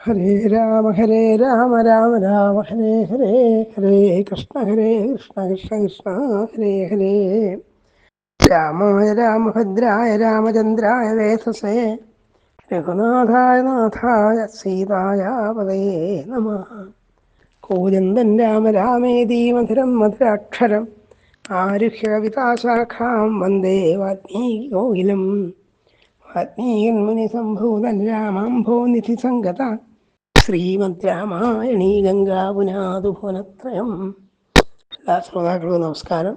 ഹരേ രാമ ഹരേ രാമ രാമ രാമ ഹരേ ഹരേ ഹരേ കൃഷ്ണ ഹരേ കൃഷ്ണ കൃഷ്ണ കൃഷ്ണ ഹരേ ഹരേ. രാമായ രാമഭദ്രായ രാമചന്ദ്രായ വേധസേ രഘുനാഥായ നാഥായ സീതായ പതയേ നമ. കൂജന്തൻ രാമ രാമേതി മധുരം മധുരാക്ഷരം ആരുഹ്യ കവിതാശാഖാം വന്ദേ വാൽമീകി കോകിലം വാൽമീകന്മുനി സംഭൂതൻ രാമാംഭോ നിധി സംഗത ശ്രീമദ് രാമായണീ ഗംഗാപുനാതുഭുവനത്രയം എല്ലാ ശ്രോതാക്കൾക്കും നമസ്കാരം.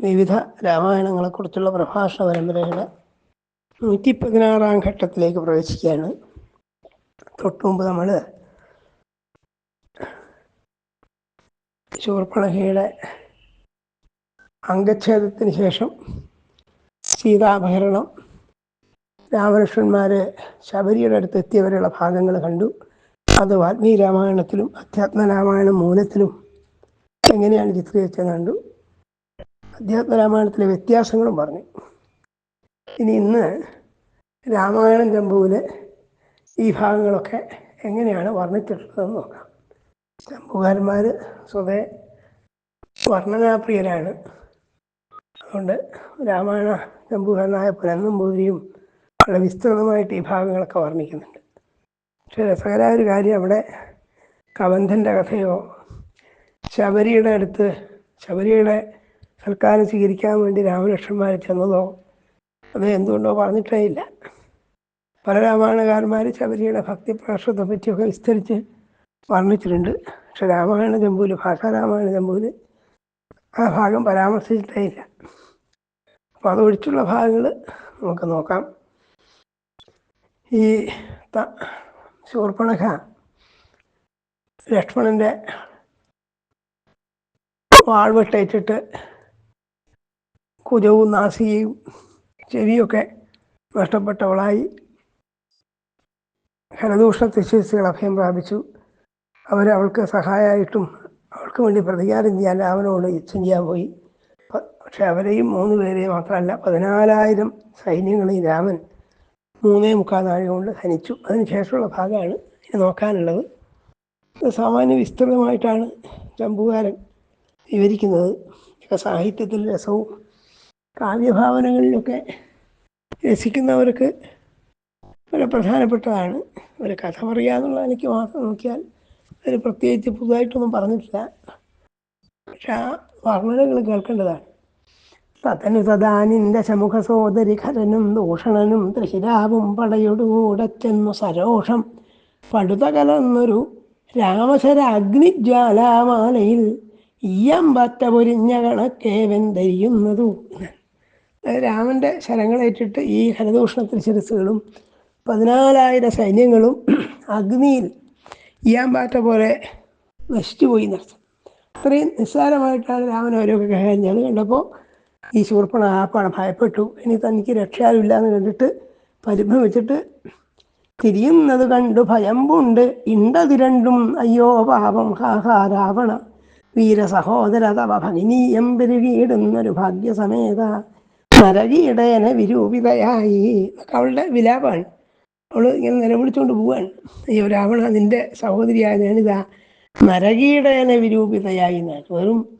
വിവിധ രാമായണങ്ങളെക്കുറിച്ചുള്ള പ്രഭാഷണ പരമ്പരയുടെ നൂറ്റി പതിനാറാം ഘട്ടത്തിലേക്ക് പ്രവേശിക്കുകയാണ്. തൊട്ടുമുമ്പ് നമ്മൾ ശൂർപ്പണഹയുടെ അംഗച്ഛേദത്തിന് ശേഷം സീതാഭരണം രാമകൃഷ്ണന്മാർ ശബരിയുടെ അടുത്ത് എത്തിയവരെയുള്ള ഭാഗങ്ങൾ കണ്ടു. അത് വാൽമീകി രാമായണത്തിലും അധ്യാത്മ രാമായണം മൂലത്തിലും എങ്ങനെയാണ് ചിത്രീകരിച്ചത് കണ്ടു. അധ്യാത്മ രാമായണത്തിലെ വ്യത്യാസങ്ങളും പറഞ്ഞു. ഇനി ഇന്ന് രാമായണം ചമ്പുവിൽ ഈ ഭാഗങ്ങളൊക്കെ എങ്ങനെയാണ് വർണിച്ചിട്ടുള്ളതെന്ന് നോക്കാം. ചമ്പുകാരന്മാർ സ്വതേ വർണനാപ്രിയരാണ്. അതുകൊണ്ട് രാമായണ ചമ്പുകാരനായ പുരന്നമ്പൂതിരിയും വളരെ വിസ്തൃതമായിട്ട് ഈ ഭാഗങ്ങളൊക്കെ വർണിക്കുന്നുണ്ട്. പക്ഷേ രസകരമായ ഒരു കാര്യം അവിടെ കബന്ധന്റെ കഥയോ ശബരിയുടെ അടുത്ത് ശബരിയുടെ സൽക്കാരം സ്വീകരിക്കാൻ വേണ്ടി രാമലക്ഷ്മന്മാർ ചെന്നതോ അത് എന്തുകൊണ്ടോ പറഞ്ഞിട്ടേ ഇല്ല പല രാമായണകാരന്മാർ ശബരിയുടെ ഭക്തി പ്രകർഷത്തെ പറ്റിയൊക്കെ വിസ്തരിച്ച് വർണിച്ചിട്ടുണ്ട്. പക്ഷെ രാമായണ ജമ്പൂൽ ഭാഷാരാമായണ ജമ്പൂൽ ആ ഭാഗം പരാമർശിച്ചിട്ടേ ഇല്ല അപ്പോൾ അതൊഴിച്ചുള്ള ഭാഗങ്ങൾ നമുക്ക് നോക്കാം. ഈ ശൂർപ്പണഖ ലക്ഷ്മണന്റെ വാൾവെട്ടേറ്റിട്ട് കുജവും നാസികയും ചെവിയൊക്കെ നഷ്ടപ്പെട്ടവളായി ഹരദൂഷണ തിശിസുകൾ അഭയം പ്രാപിച്ചു. അവരവൾക്ക് സഹായമായിട്ടും അവൾക്ക് വേണ്ടി പ്രതികാരം ചെയ്യാൻ രാമനോട് യുദ്ധം ചെയ്യാൻ പോയി. പക്ഷെ അവരെയും മൂന്ന് പേരെയും മാത്രമല്ല പതിനാലായിരം സൈന്യങ്ങളെയും രാമൻ മൂന്നേ മുക്കാൽ നാഴി കൊണ്ട് ഹനിച്ചു. അതിനുശേഷമുള്ള ഭാഗമാണ് ഇനി നോക്കാനുള്ളത്. സാമാന്യ വിസ്തൃതമായിട്ടാണ് ചമ്പുകാരൻ വിവരിക്കുന്നത്. സാഹിത്യത്തിൽ രസവും കാവ്യഭാവനകളിലൊക്കെ രസിക്കുന്നവർക്ക് വളരെ പ്രധാനപ്പെട്ടതാണ്. ഒരു കഥ പറയുക എന്നുള്ള എനിക്ക് മാത്രം നോക്കിയാൽ അതിൽ പ്രത്യേകിച്ച് പുതുതായിട്ടൊന്നും പറഞ്ഞിട്ടില്ല. പക്ഷെ ആ വർണനകൾ കേൾക്കേണ്ടതാണ്. തതനു സോദരി ഖരനും ദൂഷണനും ത്രിശിരാവും പടയൊടുകൂടച്ചെന്നു സരോഷം. പടുത കലർന്നൊരു രാമശര അഗ്നിജ്വാലാമാലയിൽ ഈയമ്പറ്റ പൊരിഞ്ഞ കണക്കേവൻ വെന്തരിയുന്നതു. രാമന്റെ ശരങ്ങളേറ്റിട്ട് ഈ ഹരദൂഷണത്തിൽ ശിരസുകളും പതിനാലായിരം സൈന്യങ്ങളും അഗ്നിയിൽ ഈയാമ്പാറ്റ പോലെ നശിച്ചുപോയി എന്നർത്ഥം അത്രയും നിസ്സാരമായിട്ടാണ് രാമൻ അവരൊക്കെ കഴിഞ്ഞത് കണ്ടപ്പോൾ ഈ ശൂർപ്പണ ആപ്പാണ് ഭയപ്പെട്ടു ഇനി തനിക്ക് രക്ഷയാവില്ല എന്ന് കണ്ടിട്ട് പരിഭ്രമിച്ചിട്ട് തിരിയുന്നത് കണ്ടു. ഭയമ്പുണ്ട്. ഇണ്ടതിരണ്ടും അയ്യോ പാപം. ഹാഹാ രാവണ. വീര സഹോദര തവ ഭഗിനീയം പെരുകിയിടുന്നൊരു ഭാഗ്യസമേത. നരകിയിടേന വിരൂപിതയായി. അവളുടെ വിലാപമാണ്. അവൾ ഇങ്ങനെ നിലവിളിച്ചുകൊണ്ട് പോവാണ്. അയ്യോ രാവണ നിന്റെ സഹോദരിയായ ഞാനിതാ. നരകിയിടേന വിരൂപിതയായി എന്നാണ്. വെറും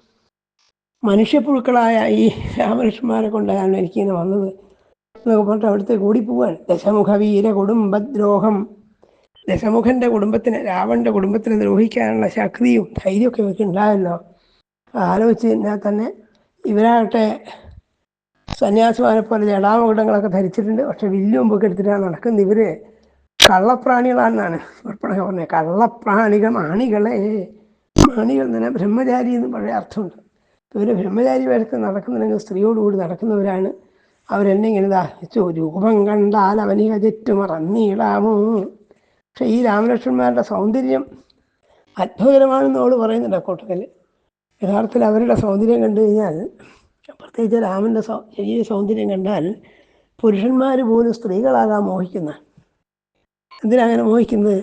മനുഷ്യപ്പുഴുക്കളായ ഈ രാമകൃഷ്ണന്മാരെ കൊണ്ടാണ് എനിക്കിങ്ങനെ വന്നത് എന്നൊക്കെ പറഞ്ഞിട്ട് അവിടുത്തെ കൂടി പോവാൻ ദശമുഖ വീര കുടുംബദ്രോഹം. ദശമുഖന്റെ കുടുംബത്തിന് രാവണന്റെ കുടുംബത്തിനെ ദ്രോഹിക്കാനുള്ള ശക്തിയും ധൈര്യമൊക്കെ ഇവർക്ക് ഉണ്ടായല്ലോ. ആലോചിച്ച് കഴിഞ്ഞാൽ തന്നെ ഇവരാകട്ടെ സന്യാസിമാരെ പോലെ ജടാമകുടങ്ങളൊക്കെ ധരിച്ചിട്ടുണ്ട്. പക്ഷെ വില്ലും മുമ്പൊക്കെ എടുത്തിട്ടാണ് നടക്കുന്നത് ഇവർ. കള്ളപ്രാണികളാണെന്നാണ് പറഞ്ഞത്. കള്ളപ്രാണികൾ മാണികളെ. മാണികൾ തന്നെ ബ്രഹ്മചാരി എന്ന് പഴയ അർത്ഥമുണ്ട്. ഇവർ ബ്രഹ്മചാരി വേഷത്തിൽ നടക്കുന്നുണ്ടെങ്കിൽ സ്ത്രീയോടുകൂടി നടക്കുന്നവരാണ്. അവരെന്നെ ഇങ്ങനെ ദാഹിച്ചു രൂപം കണ്ടാൽ അവനിക ചുറ്റുമറന്നീടാമോ പക്ഷെ ഈ രാമലക്ഷ്മണന്മാരുടെ സൗന്ദര്യം അത്ഭുതകരമാണെന്ന് അവൾ പറയുന്നുണ്ട് അക്കൂട്ടത്തിൽ യഥാർത്ഥത്തിൽ അവരുടെ സൗന്ദര്യം കണ്ടു കഴിഞ്ഞാൽ പ്രത്യേകിച്ച് രാമന്റെ ശരീര സൗന്ദര്യം കണ്ടാൽ പുരുഷന്മാർ പോലും സ്ത്രീകളാകാൻ മോഹിക്കുന്ന. എന്തിനങ്ങനെ മോഹിക്കുന്നത്?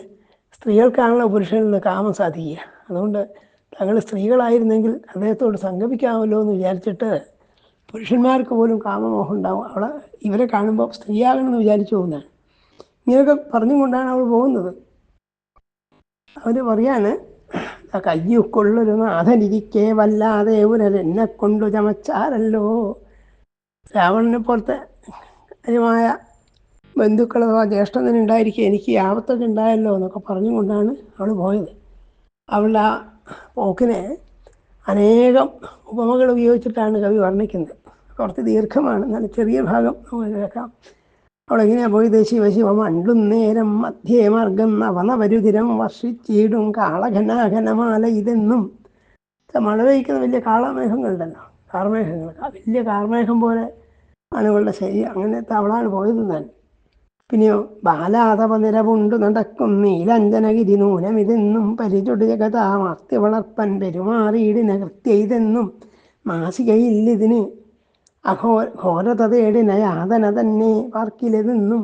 സ്ത്രീകൾക്കാണല്ലോ പുരുഷനിൽ നിന്ന് കാമം സാധിക്കുക. അതുകൊണ്ട് തങ്ങൾ സ്ത്രീകളായിരുന്നെങ്കിൽ അദ്ദേഹത്തോട് സംഗമിക്കാമല്ലോ എന്ന് വിചാരിച്ചിട്ട് പുരുഷന്മാർക്ക് പോലും കാമമോഹം ഉണ്ടാവും. അവളെ ഇവരെ കാണുമ്പോൾ സ്ത്രീയാകണമെന്ന് വിചാരിച്ചു പോകുന്നതാണ്. ഇങ്ങനെയൊക്കെ പറഞ്ഞുകൊണ്ടാണ് അവൾ പോകുന്നത്. അവർ പറയാണ് കയ്യുക്കൊള്ളൊരു നാഥനിരിക്കേ വല്ലാതെ ഉരരെന്നെ കൊണ്ടു ചമച്ചാരല്ലോ രാവണനെ പോലത്തെ കാര്യമായ ബന്ധുക്കളോ അഥവാ ജ്യേഷ്ഠനുണ്ടായിരിക്കെ എനിക്ക് ആപത്തൊക്കെ ഉണ്ടായല്ലോ എന്നൊക്കെ പറഞ്ഞുകൊണ്ടാണ് അവൾ പോയത്. അവളുടെ ആ പോക്കിനെ അനേകം ഉപമകൾ ഉപയോഗിച്ചിട്ടാണ് കവി വർണിക്കുന്നത്. കുറച്ച് ദീർഘമാണ്. നല്ല ചെറിയ ഭാഗം നമുക്ക് കേൾക്കാം. അവളെങ്ങനെയാ ദേശീയ ശിവശിവം അണ്ടും നേരം മധ്യേമാർഗം നവനവരുതിരം വർഷിച്ചീടും കാളഘനാഘനമാല ഇതെന്നും. മഴ പെയ്ക്കുന്ന വലിയ കാളമേഘങ്ങളുണ്ടല്ലോ. കാർമേഘങ്ങൾ. വലിയ കാർമേഘം പോലെ ആണ് ഇവളുടെ ശരീരം അങ്ങനെ തവളാണ് പോയത് ഞാൻ പിന്നെയോ ബാലാതപ നിരവുണ്ടു നടക്കും നീലഞ്ജനഗിരി നൂനമിതെന്നും പരിചൊടു ജഗതാമാർത്തി വളർപ്പൻ പെരുമാറിയിടിന കൃത്യൈതെന്നും മാസികയില്ലിതിന് അഘോ ഘോരത തേടിന യാതന തന്നെ പാർക്കിലെതെന്നും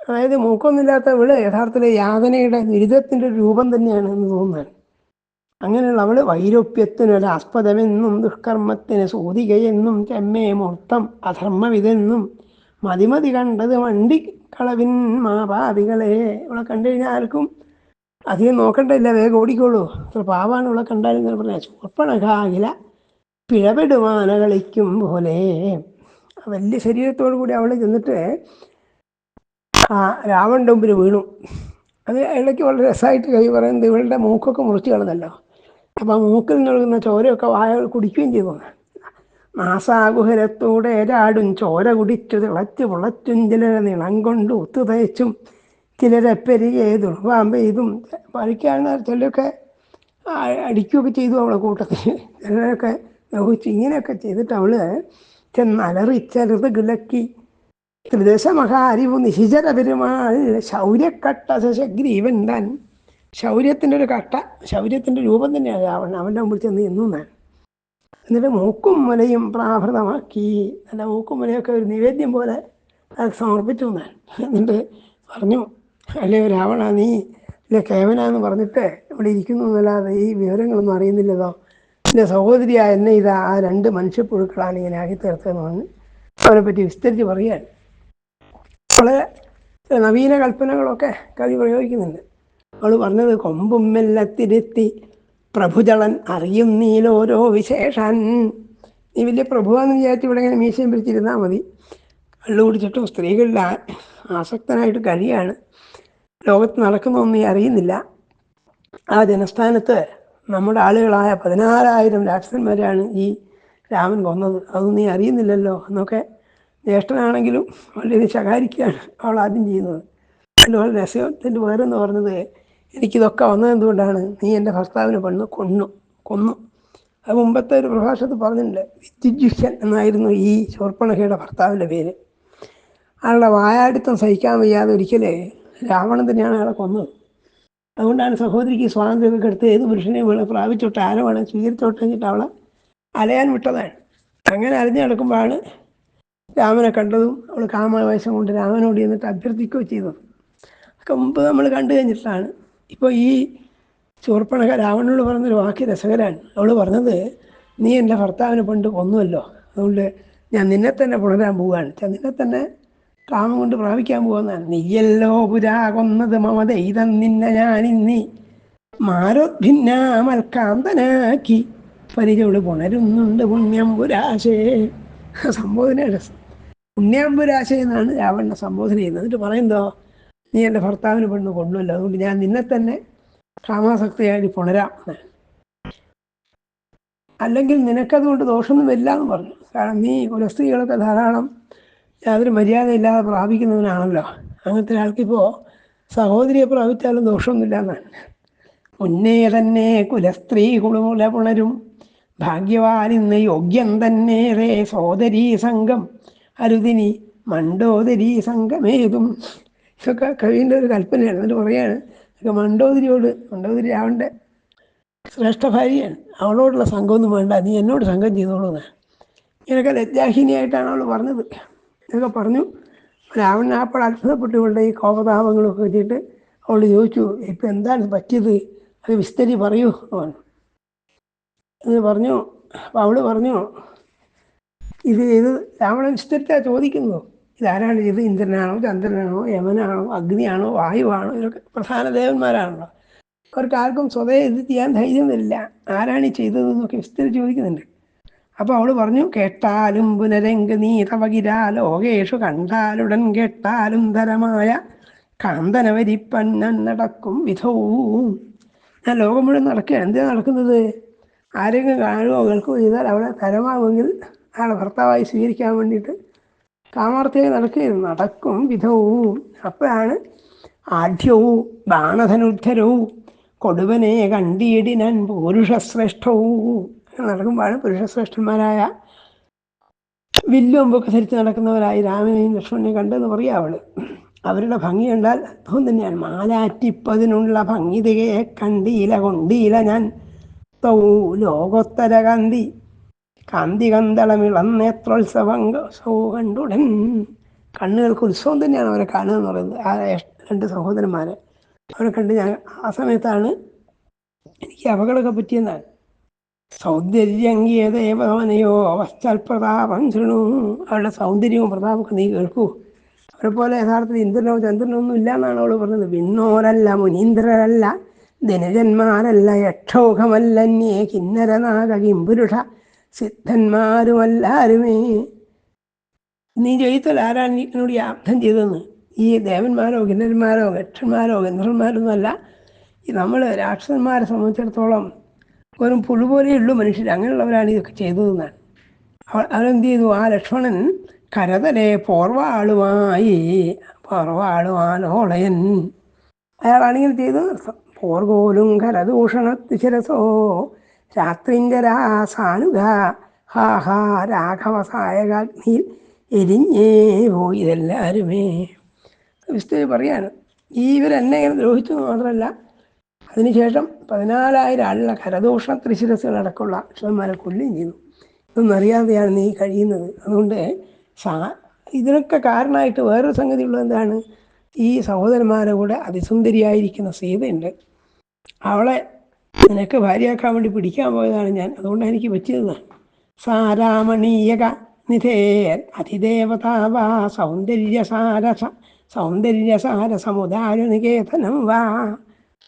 അതായത് മൂക്കൊന്നുമില്ലാത്ത ഇവൾ യഥാർത്ഥത്തിൽ യാതനയുടെ ദുരിതത്തിന്റെ ഒരു രൂപം തന്നെയാണ് എന്ന് തോന്നുന്നത് അങ്ങനെയുള്ള അവൾ വൈരോപ്യത്തിനൊരാസ്പദമെന്നും ദുഷ്കർമ്മത്തിന് സൂതികയെന്നും ചെമ്മേ മൂർത്തം അധർമ്മമിതെന്നും മതിമതി കണ്ടത് വണ്ടി കളവിൻ മാപാപികളെ ഇവളെ കണ്ടു കഴിഞ്ഞാൽ ആർക്കും അധികം നോക്കണ്ടല്ല വേഗം ഓടിക്കോളൂ. അത്ര പാവാണ് ഇവളെ കണ്ടാലും പറഞ്ഞാൽ ചോപ്പണകാകില പിഴപെടുവാന കളിക്കും പോലെ വലിയ ശരീരത്തോടു കൂടി അവൾ ചെന്നിട്ട് ആ രാവണന്റെ മുമ്പിൽ വീണു. അത് ഇടയ്ക്ക് വളരെ രസമായിട്ട് കവി പറയുന്നത് ഇവളുടെ മൂക്കൊക്കെ മുറിച്ച് കളഞ്ഞല്ലോ അപ്പം ആ മൂക്കിൽ നിന്നൊഴുകുന്ന ചോരയൊക്കെ വായ കുടിക്കുകയും ചെയ്തു. നാസാകുഹരത്തോടെ ഏരാടും ചോര കുടിച്ചു തിളച്ചു പുളച്ചും ചിലരെ നിളം കൊണ്ട് ഒത്തു തയച്ചും ചിലരെ പെരുകെ ദുർവാമ്പെയ്തും പഴിക്കാണ് ചിലരൊക്കെ അടിക്കുകയൊക്കെ ചെയ്തു അവളെ കൂട്ടത്തിൽ. ചിലരൊക്കെ നോക്കിച്ച് ഇങ്ങനെയൊക്കെ ചെയ്തിട്ട് അവൾ ചെന്നലറിച്ചെറുത് കിളക്കി ത്രിദശമഹാരിവു നിശിചര പെരുമാൾ ശൗര്യക്കട്ട ശശഗ്രീവൻ താൻ ശൗര്യത്തിന്റെ ഒരു കട്ട ശൗര്യത്തിന്റെ രൂപം തന്നെയാണ് അവൻ അവന്റെ മുമ്പിൽ ചെന്ന് നിന്നു എന്നിട്ട് മൂക്കും മുലയും പ്രാഭൃതമാക്കി. നല്ല മൂക്കും മുലയൊക്കെ ഒരു നിവേദ്യം പോലെ അത് സമർപ്പിച്ചു ഞാൻ എന്നിട്ട് പറഞ്ഞു അല്ലേ രാവണ നീ ഇല്ല കേവനാന്ന് പറഞ്ഞിട്ട് ഇവിടെ ഇരിക്കുന്നു എന്നല്ലാതെ ഈ വിവരങ്ങളൊന്നും അറിയുന്നില്ലതോ എന്റെ സഹോദരിയായ എന്നെ ഇതാ ആ രണ്ട് മനുഷ്യപ്പുഴുക്കളാണ് ഇങ്ങനെ ആക്കി തീർത്തതെന്ന് പറഞ്ഞ് അവരെപ്പറ്റി പറ്റി വിസ്തരിച്ച് പറയാൻ വളരെ നവീന കൽപ്പനകളൊക്കെ കവി പ്രയോഗിക്കുന്നുണ്ട്. അവൾ പറഞ്ഞത് കൊമ്പും മെല്ലത്തിരുത്തി പ്രഭുജളൻ അറിയും നീലോരോ വിശേഷൻ. നീ വലിയ പ്രഭുവാന്ന് വിചാരിച്ച് ഇവിടെ ഇങ്ങനെ മീശയും പിടിച്ചിരുന്നാൽ മതി. കള്ളു കുടിച്ചിട്ടും സ്ത്രീകളിൽ ആസക്തനായിട്ട് കഴിയാണ്. ലോകത്ത് നടക്കുന്നൊന്നും നീ അറിയുന്നില്ല. ആ ജനസ്ഥാനത്ത് നമ്മുടെ ആളുകളായ പതിനാറായിരം രാക്ഷസന്മാരാണ് ഈ രാമൻ കൊന്നത്. അതൊന്നും നീ അറിയുന്നില്ലല്ലോ. എന്നൊക്കെ ജ്യേഷ്ഠനാണെങ്കിലും വളരെ ശകാരിക്കുകയാണ് അവൾ ആദ്യം ചെയ്യുന്നത്. അതിൽ വളരെ രസത്തിന്റെ വേറെന്ന് പറഞ്ഞത്? എനിക്കിതൊക്കെ വന്നത് എന്തുകൊണ്ടാണ്? നീ എന്റെ ഭർത്താവിനെ പണ്ട് കൊന്നു കൊന്നു. അത് മുമ്പത്തെ ഒരു പ്രഭാഷണത്തിൽ പറഞ്ഞിട്ടുണ്ട്. വിദ്യുജിഷൻ എന്നായിരുന്നു ഈ ശൂർപ്പണഖയുടെ ഭർത്താവിന്റെ പേര്. അയാളുടെ വായാടിത്തം സഹിക്കാൻ വയ്യാതെ ഒരിക്കലേ രാവണൻ തന്നെയാണ് അയാളെ കൊന്നത്. അതുകൊണ്ടാണ് സഹോദരിക്ക് സ്വാതന്ത്ര്യമൊക്കെ എടുത്ത് ഏത് പുരുഷനെയും വേണം പ്രാപിച്ചോട്ടെ ആരെ വേണം സ്വീകരിച്ചോട്ടെ അവളെ അലയാൻ വിട്ടതാണ്. അങ്ങനെ അലഞ്ഞു നടക്കുമ്പോഴാണ് രാമനെ കണ്ടതും അവൾ കാമവശം കൊണ്ട് രാമനോട് എന്നിട്ട് അഭ്യർത്ഥിക്കുകയോ ചെയ്തത്. ഒക്കെ മുമ്പ് നമ്മൾ കണ്ടു കഴിഞ്ഞിട്ടാണ്. ഇപ്പോൾ ഈ ചൂർപ്പണക രാവണനോട് പറഞ്ഞൊരു വാക്ക് രസകരാണ്. അവൾ പറഞ്ഞത് നീ എന്റെ ഭർത്താവിനെ പണ്ട് കൊന്നുവല്ലോ. അതുകൊണ്ട് ഞാൻ നിന്നെ തന്നെ പുണരാൻ പോവുകയാണ് നിന്നെ തന്നെ കാമം കൊണ്ട് പ്രാപിക്കാൻ പോകുന്നതാണ് നീയല്ലോ പുരാ കൊന്നത് മമത ഇതം നിന്നെ ഞാനിന്നി മാരോദ്ഭിന്നാമൽക്കാന്തനാക്കി പരിചയോട് പുണരുന്നുണ്ട് പുണ്യംപുരാശേ സംബോധന രസം. പുണ്യാംബുരാശ എന്നാണ് രാവണനെ സംബോധന ചെയ്യുന്നത്. എന്നിട്ട് പറയുന്നതോ നീ എന്റെ ഭർത്താവിന് പെണ്ണ് കൊണ്ടുവല്ലോ അതുകൊണ്ട് ഞാൻ നിന്നെ തന്നെ കാമാസക്തിയായി പുണരാം. അല്ലെങ്കിൽ നിനക്കതുകൊണ്ട് ദോഷമൊന്നും വരില്ല എന്ന് പറഞ്ഞു. കാരണം നീ കുലസ്ത്രീകളൊക്കെ ധാരാളം യാതൊരു മര്യാദയില്ലാതെ പ്രാപിക്കുന്നവനാണല്ലോ. അങ്ങനത്തെ ഒരാൾക്കിപ്പോൾ സഹോദരിയെ പ്രാപിച്ചാലും ദോഷമൊന്നുമില്ല എന്നാണ്. മുന്നേ തന്നെ കുലസ്ത്രീ കുളുമുല പുണരും. ഭാഗ്യവാനിന്ന് യോഗ്യം തന്നെ റേ. സോദരീ സംഘം അരുതിനി മണ്ടോദരീ സംഘമേതും. ഇതൊക്കെ കവിന്റെ ഒരു കൽപ്പനയാണ്. എന്നിട്ട് പറയാണ് ഇതൊക്കെ മണ്ടോതിരിയോട് മണ്ടോതിരി അവന്റെ ശ്രേഷ്ഠ ഭാര്യയാണ്. അവളോടുള്ള സംഘമൊന്നും വേണ്ട. നീ എന്നോട് സംഘം ചെയ്തോളൂ എന്നാണ്. ഇങ്ങനെയൊക്കെ ലജ്ജാഹീനിയായിട്ടാണ് അവൾ പറഞ്ഞത്. ഇതൊക്കെ പറഞ്ഞു. രാവണൻ അപ്പോൾ അത്ഭുതപ്പെട്ടു ഇവളുടെ ഈ കോപതാപങ്ങളൊക്കെ വെച്ചിട്ട് അവൾ ചോദിച്ചു ഇപ്പം എന്താണ് പറ്റിയത്? അത് വിസ്തരി പറയൂ എന്ന് എന്ന് പറഞ്ഞു അപ്പം അവൾ പറഞ്ഞു ഇത് ഇത് രാവണൻ വിസ്തരിച്ചാ ചോദിക്കുന്നു ഇതാരാണ് ഇത്? ഇന്ദ്രനാണോ? ചന്ദ്രനാണോ? യമനാണോ? അഗ്നിയാണോ? വായുവാണോ? ഇതൊക്കെ പ്രധാന ദേവന്മാരാണല്ലോ. അവർക്ക് ആർക്കും സ്വതേ ഇത് ചെയ്യാൻ ധൈര്യം വരില്ല. ആരാണ് ഈ ചെയ്തതെന്നൊക്കെ വിസ്തരിച്ച് ചോദിക്കുന്നുണ്ട്. അപ്പോൾ അവൾ പറഞ്ഞു കേട്ടാലും പുനരംഗ് നീ തവകിരാ ലോകേഷു കണ്ടാലുടൻ കേട്ടാലും ധരമായ കാന്തനവരിപ്പന്നൻ നടക്കും വിധവും ഞാൻ ലോകം മുഴുവൻ നടക്കുകയാണ്. എന്തിനാണ് നടക്കുന്നത്? ആരെങ്കിലും കാണുകയോ കേൾക്കുകയോ ചെയ്താൽ അവളെ തരമാകുമെങ്കിൽ അയാളെ ഭർത്താവായി സ്വീകരിക്കാൻ വേണ്ടിയിട്ട് കാമാർത്ഥിയായി നടക്കുകയായിരുന്നു നടക്കും വിധവും. അപ്പോഴാണ് ആഢ്യവും ബാണധനുദ്ധരവും കൊടുവനെ കണ്ടിയിടിനൻ പുരുഷശ്രേഷ്ഠവും. നടക്കുമ്പോഴാണ് പുരുഷശ്രേഷ്ഠന്മാരായ വില്ലുമ്പൊക്കെ ധരിച്ച് നടക്കുന്നവരായി രാമനെയും ലക്ഷ്മണനെയും കണ്ടെന്ന് പറയാം അവൾ. അവരുടെ ഭംഗി കണ്ടാൽ അത്ഭുതം തന്നെയാണ്. മാലാറ്റിപ്പതിനുള്ള ഭംഗി തികയെ കണ്ടിയില കൊണ്ടിയില ഞാൻ. തൗ ലോകോത്തര കാന്തി കാന്തി കന്തളമിളം നേത്രോത്സവം സൗ കണ്ടുടൻ. കണ്ണുകൾക്ക് ഉത്സവം തന്നെയാണ് അവരെ കാണുക എന്ന് പറയുന്നത്. ആ രണ്ട് സഹോദരന്മാരെ അവരെ കണ്ട് ഞാൻ ആ സമയത്താണ് എനിക്ക് അപകടമൊക്കെ പറ്റിയെന്നാണ്. സൗന്ദര്യങ്കേതേവനയോ പ്രതാപം ശൃണു. അവരുടെ സൗന്ദര്യവും പ്രതാപമൊക്കെ നീ കേൾക്കൂ. അവരെ പോലെ യഥാർത്ഥത്തിൽ ഇന്ദ്രനോ ചന്ദ്രനോ ഒന്നും ഇല്ല എന്നാണ് അവൾ പറഞ്ഞത്. വിണ്ണോരല്ല മുനീന്ദ്രരല്ല ധനുജന്മാരല്ല യക്ഷോഖമല്ലന്യേ കിന്നരനാഗ കിംപുരുഷ സിദ്ധന്മാരുമല്ലാരുമേ നീ ചോദിച്ചാൽ ആരാണ് എന്നോട് അർത്ഥം ചെയ്തതെന്ന്? ഈ ദേവന്മാരോ കിന്നരന്മാരോ ഗക്ഷന്മാരോ ഗന്ധർവന്മാരൊന്നുമല്ല ഈ നമ്മൾ രാക്ഷസന്മാരെ സംബന്ധിച്ചിടത്തോളം വെറും പുഴുപോലെയുള്ളൂ മനുഷ്യർ അങ്ങനെയുള്ളവരാണ് ഇതൊക്കെ ചെയ്തതെന്നാണ് അവൾ അവരെന്ത് ചെയ്തു? ആ ലക്ഷ്മണൻ കരതലെ പോർവാളുമായി പോർവാളുമാലോളയൻ അയാളാണിങ്ങനെ ചെയ്തത്. അർത്ഥം പോർകോലും കരദൂഷണത്തി ശിരസോ രാത്രിഞ്ചരാ രാസാനുഗ ഹാ ഹാ രാഘവ സായകാഗ്നിയിൽ എരിഞ്ഞേ പോയി ഇതെല്ലാവരുമേ വിസ്തരി പറയാണ്. ഈ ഇവരെന്നെ ഇങ്ങനെ ദ്രോഹിച്ചു മാത്രമല്ല അതിനുശേഷം പതിനാലായിരം ആളുള്ള കരദോഷ ത്രിശിരസുകൾ അടക്കമുള്ള അക്ഷരന്മാരെ കൊല്ലുകയും ചെയ്തു. ഇതൊന്നും അറിയാതെയാണ് നീ കഴിയുന്നത്. അതുകൊണ്ട് സാ ഇതിനൊക്കെ കാരണമായിട്ട് വേറൊരു സംഗതി ഉള്ളത് എന്താണ്? ഈ സഹോദരന്മാരെ കൂടെ അതിസുന്ദരിയായിരിക്കുന്ന സീതയുണ്ട്. അവളെ നിനക്ക് ഭാര്യയാക്കാൻ വേണ്ടി പിടിക്കാൻ പോയതാണ് ഞാൻ. അതുകൊണ്ടാണ് എനിക്ക് പറ്റിയതാണ് സാരാമണീയക നിധേയൻ അതിദേവതാവാ സൗന്ദര്യസാരസ സൗന്ദര്യസാര സമുദായ നികേതനം വാ.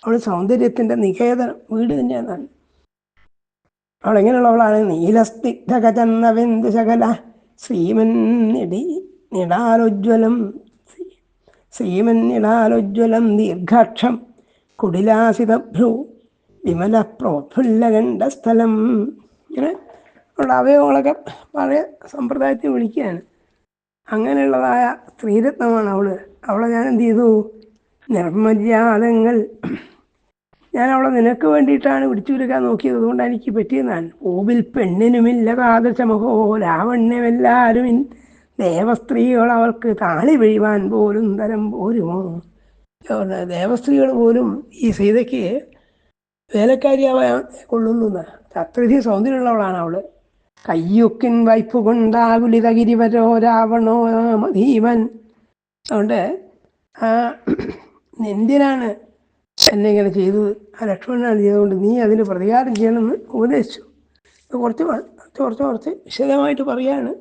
അവൾ സൗന്ദര്യത്തിന്റെ നികേതനം വീട് തന്നെയാണ്. അവൾ എങ്ങനെയുള്ളവളാണ് നീലസ്നിഗ്ധകചന്ന വെന്ത് ശകല ശ്രീമൻ നിടി നിടാലോജ്വലം ശ്രീമൻ നിടാലോജ്വലം ദീർഘാക്ഷം കുടിലാസിതഭ്രു വിമല പ്രോഫുല്ലകണ്ഠസ്ഥലം ഇങ്ങനെ ഉള്ള അവയവങ്ങളൊക്കെ പഴയ സമ്പ്രദായത്തിൽ വിളിക്കുകയാണ്. അങ്ങനെയുള്ളതായ സ്ത്രീരത്നമാണ് അവൾ. അവളെ ഞാൻ എന്ത് ചെയ്തു? നിർമ്മര്യാദങ്ങൾ ഞാൻ അവളെ നിനക്ക് വേണ്ടിയിട്ടാണ് പിടിച്ചുരുക്കാൻ നോക്കിയത്. അതുകൊണ്ടാണ് എനിക്ക് പറ്റിയതാണ്. ഓവിൽ പെണ്ണിനുമില്ല കാതശമഹോ എല്ലാവരും ദേവസ്ത്രീകൾ അവൾക്ക് താളി വീഴുവാൻ പോലും തരം പോരുമോ ദേവസ്ത്രീകൾ പോലും ഈ സീതയ്ക്ക് വേലക്കാരിയാവാൻ കൊള്ളുന്നു അത്രയധികം സൗന്ദര്യമുള്ളവളാണ് അവൾ. കയ്യൊക്കിൻ വൈപ്പ് കൊണ്ടാകുലിതഗിരിവരോ രാവണോ മധീവൻ അതുകൊണ്ട് ആ എന്തിനാണ് എന്നെ ഇങ്ങനെ ചെയ്തത്. ആ ലക്ഷ്മണനാണ് ചെയ്തുകൊണ്ട് നീ അതിന് പ്രതികാരം ചെയ്യണമെന്ന് ഉപദേശിച്ചു. കുറച്ച് കുറച്ച് കുറച്ച് വിശദമായിട്ട് പറയാണ്.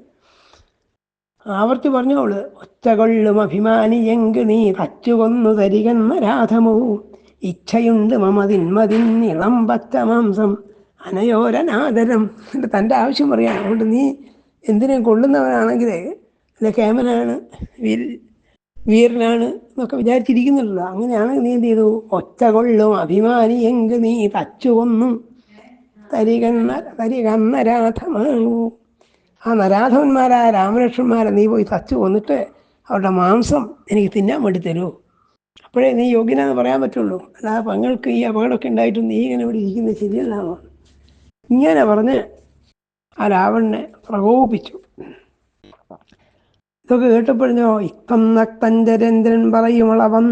ആവർത്തി പറഞ്ഞു അവൾ ഒറ്റകൊള്ളും അഭിമാനി എങ്ക് നീ തച്ചുകൊന്നു തരികന്ന രാധമോ. ഇച്ഛയുണ്ട് മമതിന്മതിൻ ഇളം പച്ച മാംസം. അനയോരനാദരം. എന്നിട്ട് തന്റെ ആവശ്യം പറയാം. അതുകൊണ്ട് നീ എന്തിനെ കൊള്ളുന്നവനാണെങ്കിൽ അല്ലെ കേമനാണ് വീര വീരനാണ് എന്നൊക്കെ വിചാരിച്ചിരിക്കുന്നുണ്ടല്ലോ. അങ്ങനെയാണെങ്കിൽ നീ എന്ത് ചെയ്തു? ഒറ്റ കൊള്ളും അഭിമാനി എങ്ക് നീ തച്ചുകൊന്നും തരികന്ന രാധമാണു. ആ നരാധവന്മാരായ രാമലക്ഷ്മന്മാരെ നീ പോയി തച്ചു കൊന്നിട്ട് അവരുടെ മാംസം എനിക്ക് തിന്നാൻ വേണ്ടി തരൂ. അപ്പോഴേ നീ യോഗ്യനാന്ന് പറയാൻ പറ്റുള്ളൂ. അല്ലാതെ പങ്ങൾക്ക് ഈ അപകടമൊക്കെ ഉണ്ടായിട്ടും നീ ഇങ്ങനെ ഇവിടെ ഇരിക്കുന്നത് ശരിയല്ലാന്നോ ഇങ്ങനെ പറഞ്ഞ് ആ രാവണനെ പ്രകോപിപ്പിച്ചു. ഇതൊക്കെ കേട്ടപ്പോഴോ ഇത്തം നക്തഞ്ചരേന്ദ്രൻ പറയുമളവൻ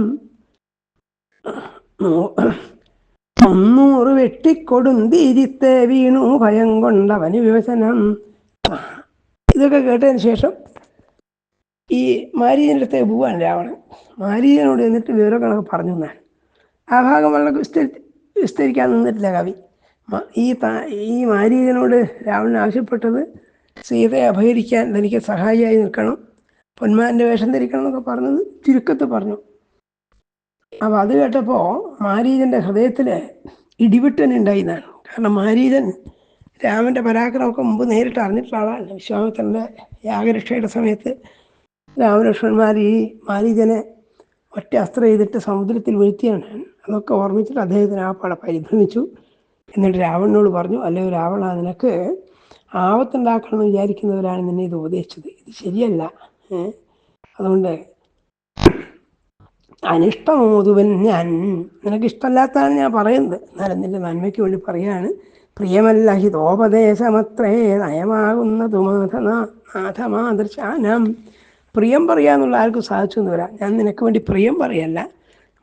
മുന്നൂറ് വെട്ടിക്കൊടും തീരിത്തെ വീണു ഭയം കൊണ്ടവന് വിവസനം ഇതൊക്കെ കേട്ടതിന് ശേഷം ഈ മാരീജന്റെ അടുത്തേക്ക് പോവാൻ രാവണൻ. മാരീജനോട് എന്നിട്ട് വിവരങ്ങളൊക്കെ പറഞ്ഞു എന്നാണ്. ആ ഭാഗം വളരെ വിസ്തരി വിസ്തരിക്കാൻ നിന്നിട്ടില്ല കവി. ഈ ഈ മാരീജനോട് രാവണൻ ആവശ്യപ്പെട്ടത് സീതയെ അപഹരിക്കാൻ തനിക്ക് സഹായിയായി നിൽക്കണം പൊന്മാന്റെ വേഷം ധരിക്കണം എന്നൊക്കെ പറഞ്ഞത് ചുരുക്കത്തിൽ പറഞ്ഞു. അപ്പോൾ അത് കേട്ടപ്പോൾ മാരീജന്റെ ഹൃദയത്തിൽ ഇടിവിട്ടനുണ്ടായി എന്നാണ്. കാരണം മാരീജൻ രാമന്റെ പരാക്രമമൊക്കെ മുമ്പ് നേരിട്ട് അറിഞ്ഞിട്ടുള്ള ആളാണ്. വിശ്വാമിത്രന്റെ യാഗരക്ഷയുടെ സമയത്ത് രാമലക്ഷ്മണന്മാർ ഈ മാരീജനെ ഒറ്റ അസ്ത്രം ചെയ്തിട്ട് സമുദ്രത്തിൽ വീഴ്ത്തിയാണ്. അതൊക്കെ ഓർമ്മിച്ചിട്ട് അദ്ദേഹത്തിന് ആ പാടെ പരിഭ്രമിച്ചു. എന്നിട്ട് രാവണനോട് പറഞ്ഞു അല്ലയോ രാവണ നിനക്ക് ആപത്തുണ്ടാക്കണമെന്ന് വിചാരിക്കുന്നവരാണ് നിന്നെ ഇത് ഉപദേശിച്ചത്. ഇത് ശരിയല്ല? അതുകൊണ്ട് അനിഷ്ടമോതുവൻ ഞാൻ. നിനക്ക് ഇഷ്ടമല്ലാത്തതാണ് ഞാൻ പറയുന്നത്. എന്നാലും നിന്റെ നന്മയ്ക്ക് വേണ്ടി പറയാണ്. പ്രിയമല്ല ഹിതോപദേശമത്രേ നയമാകുന്നതു നാഥമാതൃശാനം പ്രിയം പറയാന്നുള്ള ആർക്കും സാധിച്ചു എന്ന് വരാം. ഞാൻ നിനക്ക് വേണ്ടി പ്രിയം പറയല്ല.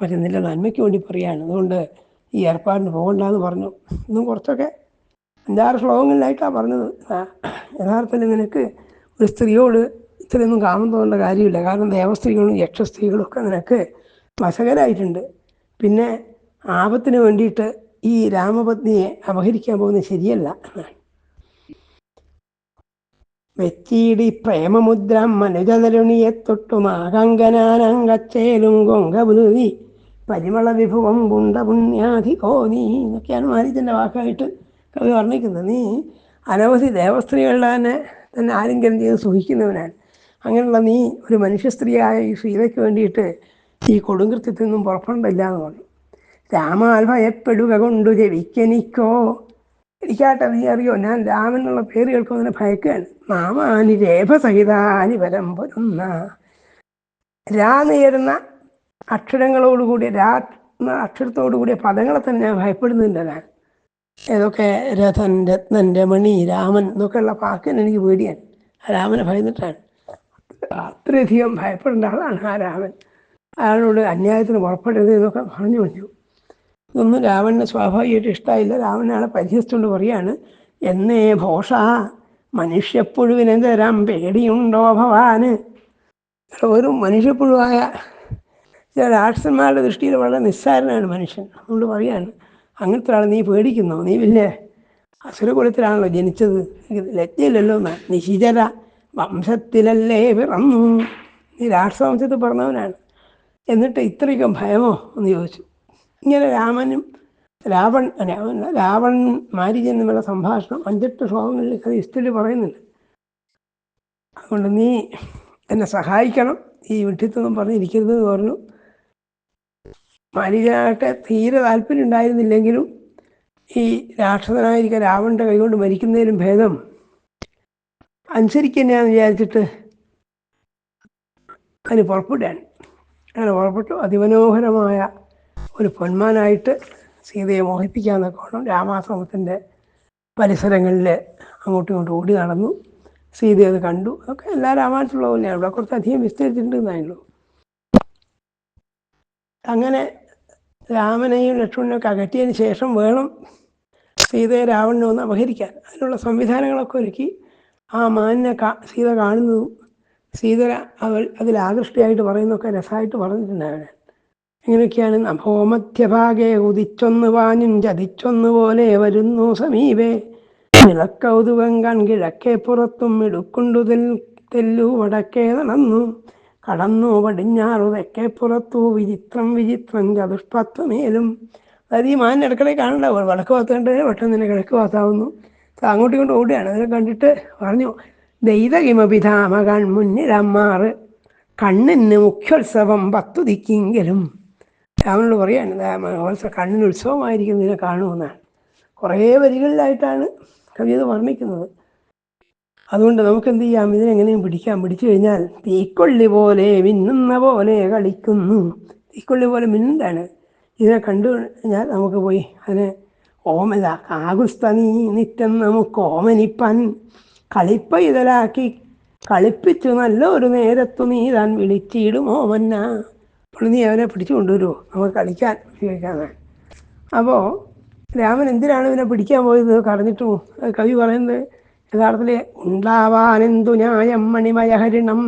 മറ്റേ നിന്റെ നന്മയ്ക്ക് വേണ്ടി പറയാണ്. അതുകൊണ്ട് ഈ ഏർപ്പാടിന് പോകണ്ടെന്ന് പറഞ്ഞു. ഇന്നും കുറച്ചൊക്കെ അഞ്ചാറ് ശ്ലോകങ്ങളിലായിട്ടാണ് പറഞ്ഞത്. യഥാർത്ഥത്തിൽ നിനക്ക് ഒരു സ്ത്രീയോട് ഇത്രയൊന്നും കാമം തോന്നേണ്ട കാര്യമില്ല. കാരണം ദേവസ്ത്രീകളും യക്ഷസ്ത്രീകളും ഒക്കെ നിനക്ക് വശകരായിട്ടുണ്ട്. പിന്നെ ആപത്തിന് വേണ്ടിയിട്ട് ഈ രാമപത്നിയെ അപഹരിക്കാൻ പോകുന്നത് ശരിയല്ല വെച്ചീടി പ്രേമമുദ്രം മനുജതരുണിയെ തൊട്ടുമാകങ്കനാനങ്കച്ചേലും ഗൊങ്കബുലുതി പരിമള വിഭവം പുണ്ട പുണ്യാധി നീ എന്നൊക്കെയാണ് മാരിച്ചന്റെ വാക്കായിട്ട് കവി വർണിക്കുന്നത്. നീ അനവധി ദേവസ്ത്രീകളുടെ തന്നെ തന്നെ ആലിംഗനം ചെയ്ത് സുഖിക്കുന്നവനാണ് അങ്ങനെയുള്ള നീ ഒരു മനുഷ്യസ്ത്രീയായ ഈ സീതയ്ക്ക് വേണ്ടിയിട്ട് ഈ കൊടുങ്കൃത്യത്തിൽ നിന്നും പുറപ്പെടില്ല എന്ന് പറഞ്ഞു. രാമാൽഭയപ്പെടുക കൊണ്ടു ജവിക്കെനിക്കോ? എനിക്കാട്ടെ നീ അറിയോ? ഞാൻ രാമൻ എന്നുള്ള പേര് കേൾക്കുമ്പോൾ അതിനെ ഭയക്കുകയാണ്. നാമാനി രേഖസഹിതാനി വരം പൊരുന്ന. രാ നേരുന്ന അക്ഷരങ്ങളോടുകൂടി രാ അക്ഷരത്തോടുകൂടിയ പദങ്ങളെ തന്നെ ഞാൻ ഭയപ്പെടുന്നുണ്ട് ഞാൻ ഏതൊക്കെ രഥൻ രത്നൻ രമണി രാമൻ എന്നൊക്കെയുള്ള വാക്കിന് എനിക്ക് പേടിയാണ് രാമനെ ഭയന്നിട്ടാണ്. അത്രയധികം ഭയപ്പെടേണ്ട ആളാണ് ആ രാമൻ. അയാളോട് അന്യായത്തിന് പുറപ്പെടരുത് എന്നൊക്കെ പറഞ്ഞു പറഞ്ഞു ഇതൊന്നും രാവണന് സ്വാഭാവികമായിട്ട് ഇഷ്ടമായില്ല രാവണനാളെ പരിഹസിച്ചുകൊണ്ട് പറയാണ് എന്നേ ഭോഷ മനുഷ്യപ്പുഴുവിനെ തരാം പേടിയുണ്ടോ ഭവാന് ഒരു മനുഷ്യപ്പുഴുവായ ചില രാക്ഷസന്മാരുടെ ദൃഷ്ടിയിൽ വളരെ നിസ്സാരനാണ് മനുഷ്യൻ. അതുകൊണ്ട് പറയാണ് അങ്ങനത്തെ ആൾ നീ പേടിക്കുന്നോ? നീ വലിയ അസുരകുലത്തിലാണല്ലോ ജനിച്ചത്. ലജ്ജയില്ലല്ലോ എന്നാ. നിശിചര വംശത്തിലല്ലേ പിറന്നു. നീ രാഷ്ട്രവംശത്ത് പറഞ്ഞവനാണ് എന്നിട്ട് ഇത്രയ്ക്കും ഭയമോ? എന്ന് ചോദിച്ചു. ഇങ്ങനെ രാമനും രാവൺ രാവൺ മാരിജൻ എന്നുള്ള സംഭാഷണം അഞ്ചെട്ട് ശ്ലോകങ്ങളിൽ ഹിസ്റ്ററി പറയുന്നുണ്ട് അതുകൊണ്ട് നീ എന്നെ സഹായിക്കണം. ഈ വിഡ്ഢിത്തൊന്നും പറഞ്ഞിരിക്കരുത് എന്ന് പറഞ്ഞു. മാരിജനാകട്ടെ തീരെ താല്പര്യം ഉണ്ടായിരുന്നില്ലെങ്കിലും ഈ രാക്ഷസനായിരിക്കാൻ രാവണന്റെ കൈകൊണ്ട് മരിക്കുന്നതിലും ഭേദം. അനുസരിക്കുന്നതാന്ന് വിചാരിച്ചിട്ട് അതിന് പുറപ്പെടുകയാണ് അങ്ങനെ പുറപ്പെട്ടു. അതിമനോഹരമായ ഒരു പൊന്മാനായിട്ട് സീതയെ മോഹിപ്പിക്കാന്നൊക്കെ വേണം രാമാശ്രമത്തിന്റെ പരിസരങ്ങളിൽ അങ്ങോട്ടും ഇങ്ങോട്ടും ഓടി നടന്നു. സീത അത് കണ്ടു. അതൊക്കെ എല്ലാ രാമായണത്തിലുള്ള പോലെയാണ്. ഇവിടെ കുറച്ച് അധികം വിസ്തരിച്ചിട്ടുണ്ട് എന്നായുള്ളൂ അങ്ങനെ രാമനെയും ലക്ഷ്മണനെയൊക്കെ അകറ്റിയതിന് ശേഷം വേണം സീതയെ രാവണനെ ഒന്ന് അപഹരിക്കാൻ. അതിനുള്ള സംവിധാനങ്ങളൊക്കെ ഒരുക്കി ആ മാനിനെ കാ സീത കാണുന്നതും സീത അവൾ അതിൽ ആകൃഷ്ടയായിട്ട് പറയുന്നതൊക്കെ രസമായിട്ട് പറഞ്ഞിട്ടുണ്ട് അവനെ. ഇങ്ങനെയൊക്കെയാണ്. നഭോമധ്യഭാഗെ ഉദിച്ചൊന്ന് വാഞ്ഞും ചതിച്ചൊന്നു പോലെ വരുന്നു സമീപേ. വിളക്കൗതുകം കൺകിഴക്കേ പുറത്തും ഇടുക്കുണ്ടു തെല്ലു വടക്കേ നടന്നു. കടന്നു പടിഞ്ഞാറു തെക്കേ പുറത്തു വിചിത്രം വിചിത്രം ചതുഷ്പത്വമേലും. അതായത് ഈ മാൻ ഇടക്കിടെ കാണണ്ട വടക്ക് ഭാഗത്തുകൊണ്ട് പെട്ടെന്ന് തന്നെ കിഴക്ക് ഭാഗത്താവുന്നു. അങ്ങോട്ട് ഇങ്ങോട്ടും ഓടുകയാണ്. അതിനെ കണ്ടിട്ട് പറഞ്ഞു ദൈതകിമപിധാമകൺ മുന്നിലമാറ് കണ്ണിന് മുഖ്യോത്സവം പത്തു ദിക്കിങ്കിലും രാമനോട് പറയാണ് മഹോത്സവ കണ്ണിന് കണ്ണിന് ഉത്സവമായിരിക്കുന്നതിനെ കാണുമെന്നാണ്. കുറേ വരികളിലായിട്ടാണ് കവി അത് വർണിക്കുന്നത്. അതുകൊണ്ട് നമുക്ക് എന്ത് ചെയ്യാം? ഇതിനെങ്ങനെയും പിടിക്കാം. പിടിച്ചു കഴിഞ്ഞാൽ തീക്കൊള്ളി പോലെ മിന്നുന്ന പോലെ കളിക്കുന്നു. തീക്കൊള്ളി പോലെ മിന്നുന്നതാണ്. ഇതിനെ കണ്ടു കഴിഞ്ഞാൽ നമുക്ക് പോയി അതിനെ ഓമല കാകുസ്ത നീ നിത്യം നമുക്ക് ഓമനിപ്പാൻ കളിപ്പ ഇതലാക്കി കളിപ്പിച്ചു നല്ല ഒരു നേരത്തു നീ താൻ വിളിച്ചിടും ഓമന്ന നീ അവനെ പിടിച്ചു കൊണ്ടുവരുമോ നമുക്ക് കളിക്കാൻ ഉപയോഗിക്കാനാണ് അപ്പോൾ രാമൻ എന്തിനാണ് ഇവനെ പിടിക്കാൻ പോയത്? കടഞ്ഞിട്ടു കവി പറയുന്നത് യഥാർത്ഥത്തിൽ ഉണ്ടാവാനെന്തു ന്യായം മണിമയഹരിണം?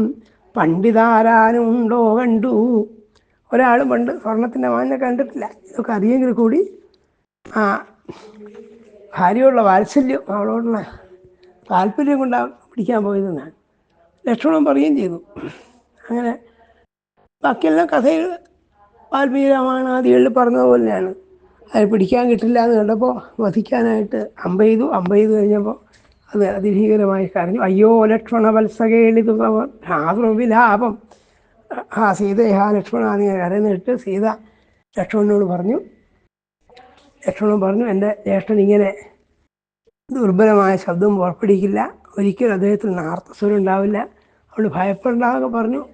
പണ്ഡിതാരാനുണ്ടോ കണ്ടു? ഒരാളും പണ്ട് സ്വർണത്തിന്റെ മാനിനെ കണ്ടിട്ടില്ല. ഇതൊക്കെ അറിയെങ്കിൽ കൂടി ആ ഭാര്യയോടുള്ള വാത്സല്യം അവളോടുള്ള താല്പര്യം കൊണ്ടാണ് പിടിക്കാൻ പോയതെന്നാണ്. ലക്ഷ്മണൻ പറയുകയും ചെയ്തു. അങ്ങനെ ബാക്കിയെല്ലാം കഥയിൽ വാൽമീകി രാമായണാദികളിൽ പറഞ്ഞതുപോലെയാണ്. അത് പിടിക്കാൻ കിട്ടില്ല എന്ന് കണ്ടപ്പോൾ വധിക്കാനായിട്ട് അമ്പെയ്തു. അമ്പെയ്തു കഴിഞ്ഞപ്പോൾ അത് അതിഭീകരമായി കരഞ്ഞു. അയ്യോ ലക്ഷ്മണ വത്സകേളിതു ഹാതൃവിലാപം ആ സീത ഹാ ലക്ഷ്മണ നീ കരന്നിട്ട് സീത ലക്ഷ്മണനോട് പറഞ്ഞു. ലക്ഷ്മണൻ പറഞ്ഞു എന്റെ ജ്യേഷ്ഠൻ ഇങ്ങനെ ദുർബലമായ ശബ്ദം പുറപ്പെടുവിക്കില്ല. ഒരിക്കലും അദ്ദേഹത്തിൽ നാർത്തസ്വരം ഉണ്ടാവില്ല അവൾ ഭയപ്പെടേണ്ടതൊക്കെ പറഞ്ഞു.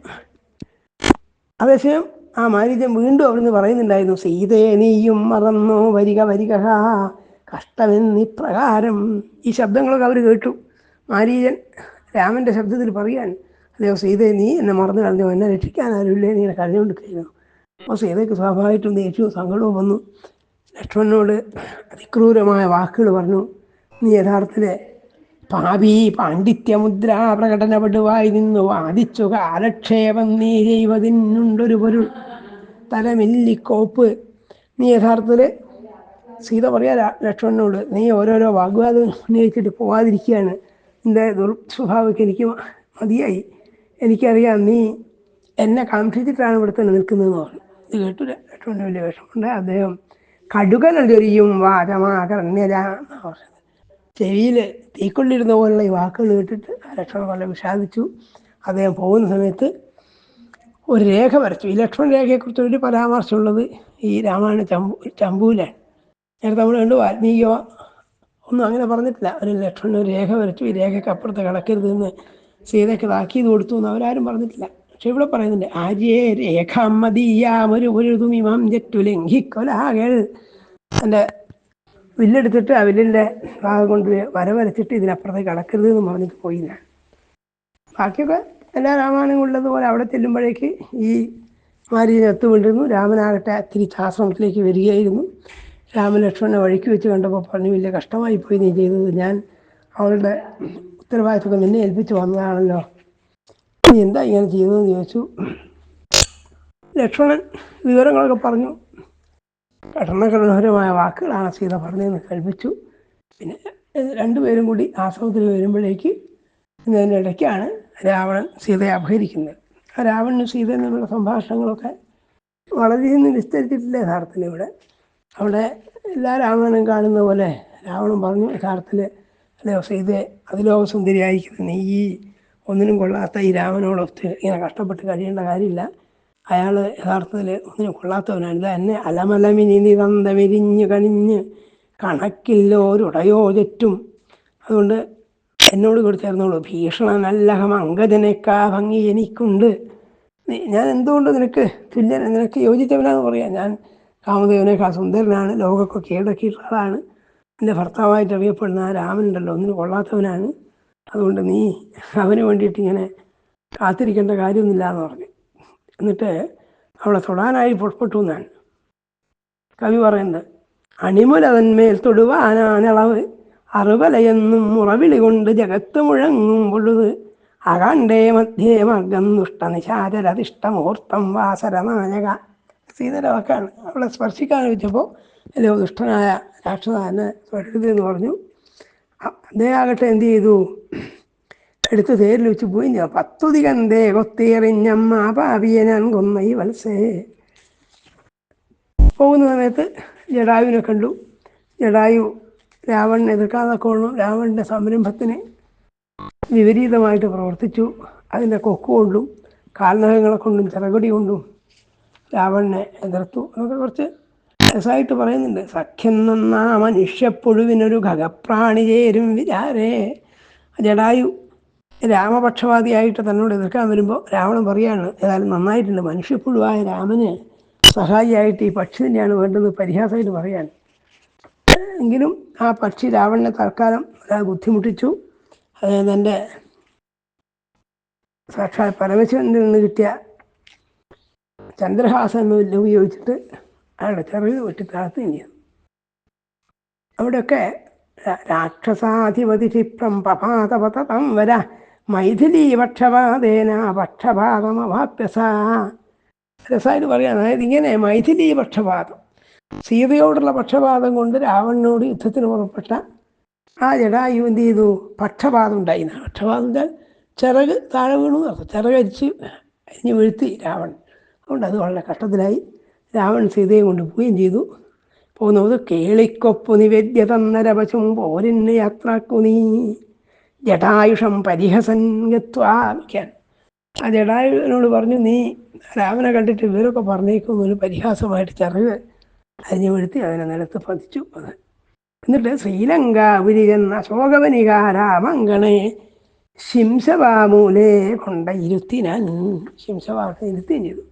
അതേസമയം ആ മാരീജൻ വീണ്ടും അവിടുന്ന് പറയുന്നുണ്ടായിരുന്നു സീതയെ നീയും മറന്നോ വരിക വരിക കഷ്ടമെന്നിപ്രകാരം ഈ ശബ്ദങ്ങളൊക്കെ അവർ കേട്ടു. മാരീജൻ രാമന്റെ ശബ്ദത്തിൽ പറയാൻ അല്ലയോ സീതയെ നീ എന്നെ മറന്നു കളഞ്ഞോ എന്നെ രക്ഷിക്കാൻ ആരുമില്ലേ? നീ കരഞ്ഞുകൊണ്ട് കഴിഞ്ഞു അപ്പോൾ സീതയ്ക്ക് സ്വാഭാവികമായിട്ടും ദേഷ്യവും സങ്കടവും വന്നു. ലക്ഷ്മണനോട് അതിക്രൂരമായ വാക്കുകൾ പറഞ്ഞു. നീ യഥാർത്ഥത്തിലെ പാപി പാണ്ഡിത്യമുദ്ര പ്രകടനപ്പെടുവായി നിന്നു. വാദിച്ചു കാലക്ഷേപം നീ ചെയ്വതിനുണ്ടൊരു പൊരുൾ. തലമില്ലിക്കോപ്പ് നീ യഥാർത്ഥത്തിൽ സീത പറയാ ലക്ഷ്മണനോട് നീ ഓരോരോ വാഗ്വാദം ഉന്നയിച്ചിട്ട് പോവാതിരിക്കുകയാണ്. നിന്റെ ദുർസ്വഭാവമൊക്കെ എനിക്ക് മതിയായി. എനിക്കറിയാം നീ എന്നെ കാംക്ഷിച്ചിട്ടാണ് ഇവിടെ തന്നെ നിൽക്കുന്നതെന്ന് പറഞ്ഞു. ഇത് കേട്ടു ലക്ഷ്മണന്റെ വലിയ വിഷമമുണ്ട് അദ്ദേഹം കടുകനൊരിയും വാചമാകർണ്യജ എന്നാണ് പറഞ്ഞത് ചെവിയിൽ തീക്കൊള്ളിരുന്ന പോലുള്ള ഈ വാക്കുകൾ കേട്ടിട്ട് ലക്ഷ്മണൻ വളരെ വിഷാദിച്ചു. അദ്ദേഹം പോകുന്ന സമയത്ത് ഒരു രേഖ വരച്ചു. ഈ ലക്ഷ്മണ രേഖയെക്കുറിച്ച് ഒരു പരാമർശമുള്ളത് ഈ രാമായണ ചമ്പു ചമ്പൂലാണ് നേരത്തെ നമ്മൾ കണ്ടു വാൽമീകിയോ ഒന്നും അങ്ങനെ പറഞ്ഞിട്ടില്ല. ഒരു ലക്ഷ്മണൻ ഒരു രേഖ വരച്ചു. ഈ രേഖയ്ക്ക് അപ്പുറത്ത് കിടക്കരുത് എന്ന് സീതയ്ക്ക് താക്കീത് കൊടുത്തു എന്ന് അവരാരും പറഞ്ഞിട്ടില്ല. പക്ഷെ ഇവിടെ പറയുന്നുണ്ട് ആര്യേ രേഖാമതീയാമൊരു പൊരുതുമിമാം ജറ്റു ലംഘിക്കൊലാകൾ എന്റെ വില്ലെടുത്തിട്ട് ആ വില്ലിന്റെ ഭാഗം കൊണ്ട് വര വരച്ചിട്ട് ഇതിനപ്പുറത്തേക്ക് കടക്കരുത് എന്ന് പറഞ്ഞിട്ട് പോയി ഞാൻ ബാക്കിയൊക്കെ എല്ലാ രാമായണങ്ങളും ഉള്ളതുപോലെ അവിടെ ചെല്ലുമ്പോഴേക്ക് ഈ മാരീനെ ഒത്തുകൊണ്ടിരുന്നു രാമനാകട്ടെ തിരിച്ചാശ്രമത്തിലേക്ക് വരികയായിരുന്നു. രാമലക്ഷ്മണനെ വഴിക്ക് വെച്ച് കണ്ടപ്പോൾ പറഞ്ഞു വലിയ കഷ്ടമായി പോയി നീ ചെയ്തത്. ഞാൻ അവളുടെ ഉത്തരവാദിത്വം നിന്നെ ഏൽപ്പിച്ച് വന്നതാണല്ലോ. നീ എന്താ ഇങ്ങനെ ചെയ്തതെന്ന് ചോദിച്ചു. ലക്ഷ്മണൻ വിവരങ്ങളൊക്കെ പറഞ്ഞു. കഠിനകഠിനമായ വാക്കുകളാണ് സീത പറഞ്ഞതെന്ന് കേൾപ്പിച്ചു പിന്നെ രണ്ടുപേരും കൂടി ആശ്രമത്തിൽ വരുമ്പോഴേക്ക് ഇതിനിടയ്ക്കാണ് രാവണൻ സീതയെ അപഹരിക്കുന്നത്. ആ രാവണനും സീതയും തമ്മിലുള്ള സംഭാഷണങ്ങളൊക്കെ വളരെയൊന്നും വിസ്തരിച്ചിട്ടില്ല യഥാർത്ഥത്തിൽ ഇവിടെ. അവിടെ എല്ലാ രാവണനും കാണുന്ന പോലെ രാവണൻ പറഞ്ഞു യഥാർത്ഥത്തിൽ അല്ലയോ സീതയെ അതിലോക സുന്ദരിയായിരിക്കുന്ന നീ ഈ ഒന്നിനും കൊള്ളാത്ത ഈ രാമനോടൊത്ത് ഇങ്ങനെ കഷ്ടപ്പെട്ട് കഴിയേണ്ട കാര്യമില്ല. അയാൾ യഥാർത്ഥത്തിൽ ഒന്നിനും കൊള്ളാത്തവനാണ് ഇത് എന്നെ അലമലമിനി നിതന്ത വിരിഞ്ഞ് കണിഞ്ഞ് കണക്കില്ലോരുടയോ തെറ്റും. അതുകൊണ്ട് എന്നോട് കൂടി ചേർന്നോളൂ. ഭീഷണനല്ലഹം അങ്കജനേക്കാ ഭംഗി എനിക്കുണ്ട്. ഞാൻ എന്തുകൊണ്ട് നിനക്ക് തുല്യൻ നിനക്ക് യോജിച്ചവനാന്ന് പറയാം. ഞാൻ കാമദേവനേക്കാ സുന്ദരനാണ്. ലോകമൊക്കെ കീഴടക്കിയിട്ടുള്ള ആളാണ്. എന്റെ ഭർത്താവായിട്ട് അറിയപ്പെടുന്ന ആ രാമനുണ്ടല്ലോ. ഒന്നിനും കൊള്ളാത്തവനാണ്. അതുകൊണ്ട് നീ അവന് വേണ്ടിയിട്ട് ഇങ്ങനെ കാത്തിരിക്കേണ്ട കാര്യമൊന്നുമില്ല എന്ന് പറഞ്ഞു. എന്നിട്ട് അവളെ തൊടാനായി പുറപ്പെട്ടു എന്നാണ്. കവി പറയുന്നത് അണിമുലതന്മേൽ തൊടുവാനാണളവ് അറുവലയെന്നും മുറവിളി കൊണ്ട് ജഗത്ത് മുഴങ്ങും പൊഴുത് അകാണ്ടേ മധ്യേ മർഗം ദുഷ്ടനിശാചരതിഷ്ടമുഹൂർത്തം വാസരനായക സീതയുടെ വാക്കാണ് അവളെ സ്പർശിക്കാൻ വെച്ചപ്പോൾ അല്ലയോ ദുഷ്ടനായ രാക്ഷസനെ സ്പർശിക്കുന്നു പറഞ്ഞു. അദ്ദേഹം ആകട്ടെ എന്ത് ചെയ്തു? എടുത്ത് തേരിൽ വെച്ച് പോയി ഞാൻ പത്തുതികന്തേ കൊത്തേറിഞ്ഞമ്മ പാപിയെ ഞാൻ കൊന്ന ഈ വത്സേ. പോകുന്ന സമയത്ത് ജഡായുവിനെ കണ്ടു. ജഡായു രാവണനെ എതിർക്കാതെ കൊള്ളും രാവണന്റെ സംരംഭത്തിന് വിപരീതമായിട്ട് പ്രവർത്തിച്ചു. അതിന്റെ കൊക്ക് കൊണ്ടും കാൽനഖങ്ങളെ കൊണ്ടും ചിറകൊടി കൊണ്ടും രാവണനെ എതിർത്തു എന്നൊക്കെ കുറച്ച് രസമായിട്ട് പറയുന്നുണ്ട്. സഖ്യം നന്നാ മനുഷ്യപ്പുഴുവിനൊരു ഖഗപ്രാണി ചേരും വിചാരേ. ജഡായു രാമപക്ഷപാതിയായിട്ട് തന്നോട് എതിർക്കാൻ വരുമ്പോൾ രാവണൻ പറയാണ് ഏതായാലും നന്നായിട്ടുണ്ട്. മനുഷ്യപ്പുഴുവായ രാമന് സഹായിയായിട്ട് ഈ പക്ഷി തന്നെയാണ് വേണ്ടത് പരിഹാസമായിട്ട് പറയാൻ എങ്കിലും ആ പക്ഷി രാവണനെ തൽക്കാലം ബുദ്ധിമുട്ടിച്ചു. അതായത് തന്റെ സാക്ഷാൽ പരമശിവനിൽ നിന്ന് കിട്ടിയ ചന്ദ്രഹാസം എന്ന വില്ല് ഉപയോഗിച്ചിട്ട് അയാളുടെ ചെറിയ വെട്ടി താഴ്ത്തി നീങ്ങി അവിടെയൊക്കെ രാക്ഷസാധിപതി ക്ഷിപ്രം പപാതപതം വര മൈഥിലി പക്ഷപാതേന പക്ഷപാതമവാപ്യസ. രസമായിട്ട് പറയാം. അതായത് ഇങ്ങനെ മൈഥിലി പക്ഷപാതം സീതയോടുള്ള പക്ഷപാതം കൊണ്ട് രാവണനോട് യുദ്ധത്തിന് പുറപ്പെട്ട ആ ജഡായു എന്ത് ചെയ്തു? പക്ഷപാതം ഉണ്ടായി. പക്ഷപാതം എന്നാൽ ചിറക് താഴെ വീണു. നടത്തും ചിറക് അരിച്ച് അരിഞ്ഞ് വീഴ്ത്തി രാവണൻ. അതുകൊണ്ട് അത് വളരെ കഷ്ടത്തിലായി. രാവൺ സീതയെ കൊണ്ട് പോവുകയും ചെയ്തു. പോകുന്നത് കേളിക്കൊപ്പു നിവേദ്യ തന്നരവശം പോരിന് യാത്രാക്കു നീ. ജടായുഷം പരിഹസൻ ഗത്വാക്കാൻ ആ ജടായുവിനോട് പറഞ്ഞു നീ രാമനെ കണ്ടിട്ട് ഇവരൊക്കെ പറഞ്ഞേക്കും ഒരു പരിഹാസമായിട്ട് ചെറിയ അരിഞ്ഞു വീഴ്ത്തി അതിനെ നിലത്ത് പതിച്ചു അത്. എന്നിട്ട് ശ്രീലങ്ക അശോകവനിക ശോകവനികാരാമങ്കണെ ശിംസവാമൂലെ കൊണ്ട ഇരുത്തിനാൻ ശിംസവാമത്തെ ഇരുത്തുകയും ചെയ്തു.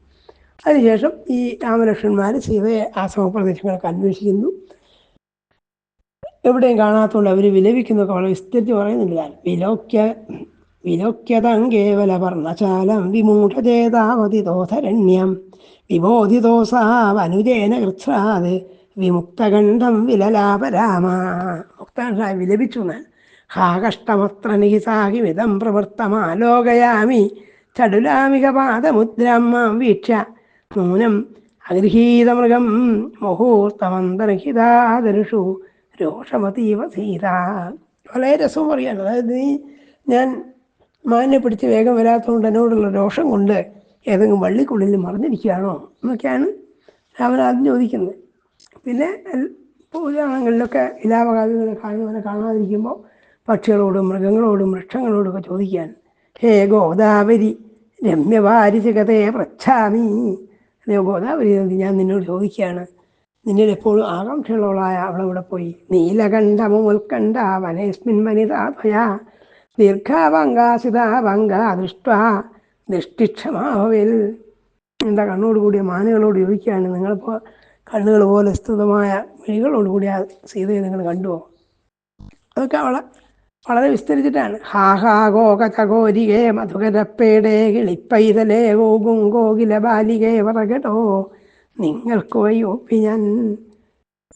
അതിനുശേഷം ഈ രാമലക്ഷ്മണന്മാർ സീതയെ ആ സമപ്രദേശങ്ങളൊക്കെ അന്വേഷിക്കുന്നു. എവിടെയും കാണാത്തതുകൊണ്ട് അവർ വിലപിക്കുന്നൊക്കെ വളരെ വിസ്തരിച്ച് പറയുന്നില്ല വിലോക്യ വിലോക്യതം കേവല വർണശാലം വിമൂഢചേതാവതി ദോധരണ്യം വിബോധിതോസാവനുജേന കൃത്രാത് വിമുക്തകണ്ഠം വിലലാപരാമ മുക്തകണ്ഠ വിലപിച്ചു ഞാൻ ഹാ കഷ്ടമത്ര നിഹിസാഹിമിതം പ്രവൃത്തമാലോകയാമി ചടുലാമിക പാദമുദ്രാം വീക്ഷ. നൂനം അഗൃഹീതമൃഗം മുഹൂർത്തമന്തർഹിതാദരുഷു രോഷമതീവ സീത വളരെ രസവും പറയാണ് അതായത് നീ ഞാൻ മാനിനെ പിടിച്ച് വേഗം വരാത്തതുകൊണ്ട് എന്നോടുള്ള രോഷം കൊണ്ട് ഏതെങ്കിലും വള്ളിക്കുള്ളിൽ മറിഞ്ഞിരിക്കുകയാണോ എന്നൊക്കെയാണ് രാമൻ ആദ്യം ചോദിക്കുന്നത്. പിന്നെ പൂജാണങ്ങളിലൊക്കെ ഇലാവകാവികളെ കാണുന്നവനെ കാണാതിരിക്കുമ്പോൾ പക്ഷികളോടും മൃഗങ്ങളോടും വൃക്ഷങ്ങളോടും ഒക്കെ ചോദിക്കാൻ ഹേ ഗോദാവരി രമ്യവാരിചകതയെ പ്രച്ഛാമി ഗോദാവരി ഞാൻ നിന്നോട് ചോദിക്കുകയാണ്. നിന്നിൽ എപ്പോഴും ആകാംക്ഷയുള്ളവളായ അവളവിടെ പോയി. നീലകണ്ഠമുൽക്കണ്ഠ വനേസ്മിൻ വനിതാഭയ ദീർഘാവങ്കാസിതാവങ്ക ദൃഷ്ട ദൃഷ്ടിക്ഷമാഭവിൽ എന്താ കണ്ണോട് കൂടിയ മാനുകളോട് ചോദിക്കുകയാണ് നിങ്ങളിപ്പോൾ കണ്ണുകൾ പോലെ സ്തുതമായ മിഴികളോട് കൂടി ആ സീതയെ നിങ്ങൾ കണ്ടുവോ? അതൊക്കെ അവളെ വളരെ വിസ്തരിച്ചിട്ടാണ്. ഹാഹാ ഹാ ഗോക ചകോരികേ മധുകരപ്പേടേ കിളിപ്പൈതലേ ഗോകും ഗോകില ബാലികേ പറകട്ടോ നിങ്ങൾക്ക് വയ്യൊപ്പി ഞാൻ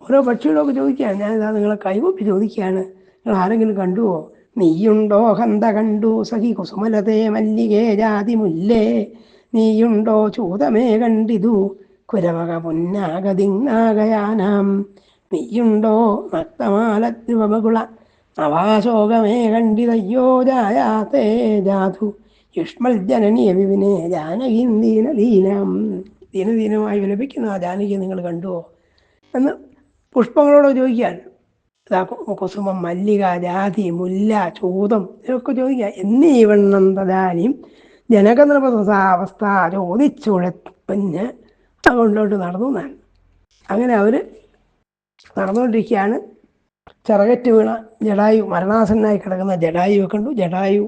ഓരോ പക്ഷികളൊക്കെ ചോദിക്കുകയാണ്. ഞാനിതാ നിങ്ങളെ കൈവപ്പി ചോദിക്കുകയാണ്. നിങ്ങൾ ആരെങ്കിലും കണ്ടുവോ? നീയുണ്ടോ? ഹന്ത കണ്ടു? സഖി കുസുമലതേ മല്ലികേ ജാതി മുല്ലേ നീയുണ്ടോ? ചൂതമേ കണ്ടിതു? കുരവക പൊന്നാകതിങ്ങാകയാനാം നീയുണ്ടോ? നക്തമാല ധ്രുവകുള നവാശോകമേ കണ്ടിതയ്യോ? ജായാതേ ജാതു. യുഷ്മൽ ജനനീയ വിവിനെ ജാനകീം ദീനദീനം ദീനദീനമായി വിലപിക്കുന്ന ആ ജാനകി നിങ്ങൾ കണ്ടുവോ? എന്ന് പുഷ്പങ്ങളോട് ചോദിക്കാൻ ഇതാ കുസുമം മല്ലിക ജാതി മുല്ല ചൂതം ഇതൊക്കെ ചോദിക്കുക എന്നീ വണ്ണം തദാനിയും ജനകനൃപസാവസ്ഥ ചോദിച്ചുഴപ്പഞ്ഞ് അതുകൊണ്ടോട്ട് നടന്നു ഞാൻ അങ്ങനെ അവർ നടന്നുകൊണ്ടിരിക്കുകയാണ്. ചിറകറ്റ് വീണ ജടായു മരണാസന്നായി കിടക്കുന്ന ജഡായുവെ കണ്ടു. ജടായു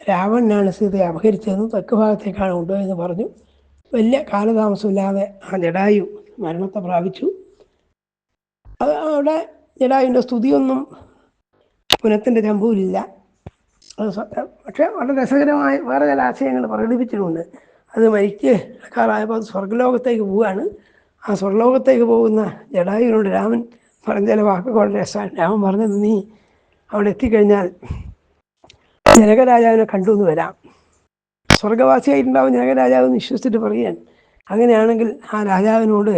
രാവണനാണ് സീതയെ അപഹരിച്ചതെന്ന് തെക്ക് ഭാഗത്തേക്കാണ് കൊണ്ടുപോയെന്ന് പറഞ്ഞു. വലിയ കാലതാമസമില്ലാതെ ആ ജഡായു മരണത്തെ പ്രാപിച്ചു. അത് അവിടെ ജഡായുവിന്റെ സ്തുതിയൊന്നും പുനത്തിന്റെ ചമ്പൂരില്ല അത് പക്ഷേ വളരെ രസകരമായ വേറെ ചില ആശയങ്ങൾ പ്രകടിപ്പിച്ചിട്ടുണ്ട്. അത് മരിക്ക് കാലമായപ്പോൾ അത് സ്വർഗലോകത്തേക്ക് പോവുകയാണ്. ആ സ്വർഗലോകത്തേക്ക് പോകുന്ന ജഡായുവിനോട് രാമൻ പറഞ്ഞ ചില വാക്കുകൾ വളരെ രസമാണ്. രാമൻ പറഞ്ഞത് നീ അവിടെ എത്തിക്കഴിഞ്ഞാൽ ജനകരാജാവിനെ കണ്ടു എന്ന് വരാം. സ്വർഗവാസിയായിട്ടുണ്ടാവും ജനകരാജാവ് എന്ന് വിശ്വസിച്ചിട്ട് പറയാൻ അങ്ങനെയാണെങ്കിൽ ആ രാജാവിനോട്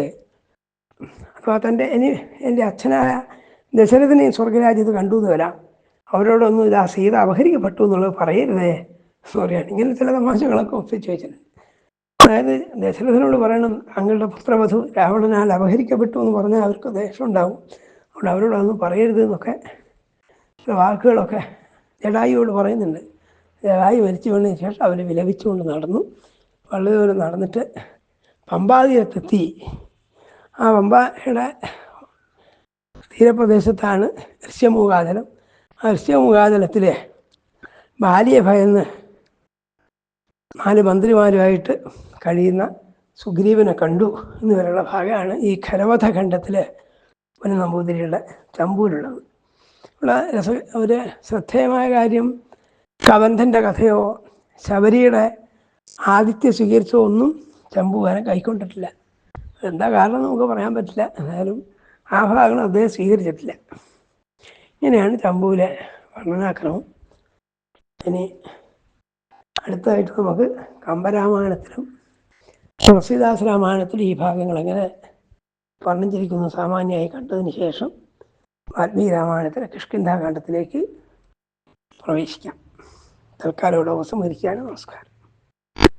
അഥവാ തന്റെ ഇനി എന്റെ അച്ഛനായ ദശരഥനെ സ്വർഗരാജ്യത്ത് കണ്ടു എന്ന് വരാം. അവരോടൊന്നും ആ സീത അപഹരിക്കപ്പെട്ടു എന്നുള്ളത് പറയരുതേ സോറിയാണ് ഇങ്ങനെ ചില തമാശകളൊക്കെ ഒപ്പിച്ച് വെച്ചിട്ടുണ്ട്. അതായത് ദശരഥനോട് പറയണം തങ്ങളുടെ പുത്രവധു രാവണനാൽ അപഹരിക്കപ്പെട്ടു എന്ന് പറഞ്ഞാൽ അവർക്ക് ദേഷ്യം ഉണ്ടാവും. അതുകൊണ്ട് അവരോടൊന്നും പറയരുത് എന്നൊക്കെ ചില വാക്കുകളൊക്കെ ജഡായിയോട് പറയുന്നുണ്ട്. ജഡായി മരിച്ചു വീണതിന് ശേഷം അവർ വിലപിച്ചുകൊണ്ട് നടന്നു. വളരെ ദൂരം നടന്നിട്ട് പമ്പാതീരത്തെത്തി ആ പമ്പയുടെ തീരപ്രദേശത്താണ് ഋഷ്യമുഖാചലം ആ ഋഷ്യമൂകാചലത്തിൽ ബാലിയെ ഭയന്ന് നാല് മന്ത്രിമാരുമായിട്ട് കഴിയുന്ന സുഗ്രീവനെ കണ്ടു എന്ന് വരെയുള്ള ഭാഗമാണ് ഈ ഖരവധ ഖണ്ഡത്തിലെ ഒരു നമ്പൂതിരിയുടെ ചമ്പൂരുള്ളത് ഇവിടെ രസ ഒരു ശ്രദ്ധേയമായ കാര്യം കബന്ധന്റെ കഥയോ ശബരിയുടെ ആദിത്യ സ്വീകരിച്ചോ ഒന്നും ചമ്പുവാനെ കൈക്കൊണ്ടിട്ടില്ല. എന്താ കാരണം നമുക്ക് പറയാൻ പറ്റില്ല. എന്നാലും ആ ഭാഗങ്ങൾ അദ്ദേഹം സ്വീകരിച്ചിട്ടില്ല. ഇങ്ങനെയാണ് ചമ്പുവിലെ വർണനാക്രമം. ഇനി അടുത്തതായിട്ട് നമുക്ക് കമ്പരാമായണത്തിലും തുളസീദാസ് രാമായണത്തിലും ഈ ഭാഗങ്ങൾ എങ്ങനെ വർണിച്ചിരിക്കുന്നു സാമാന്യമായി കണ്ടതിന് ശേഷം വാൽമീകി രാമായണത്തിലെ കിഷ്കിന്ധാകാന്ഡത്തിലേക്ക് പ്രവേശിക്കാം. തൽക്കാലം ഇവിടെ ഉപസംഹരിക്കുകയാണ് നമസ്കാരം.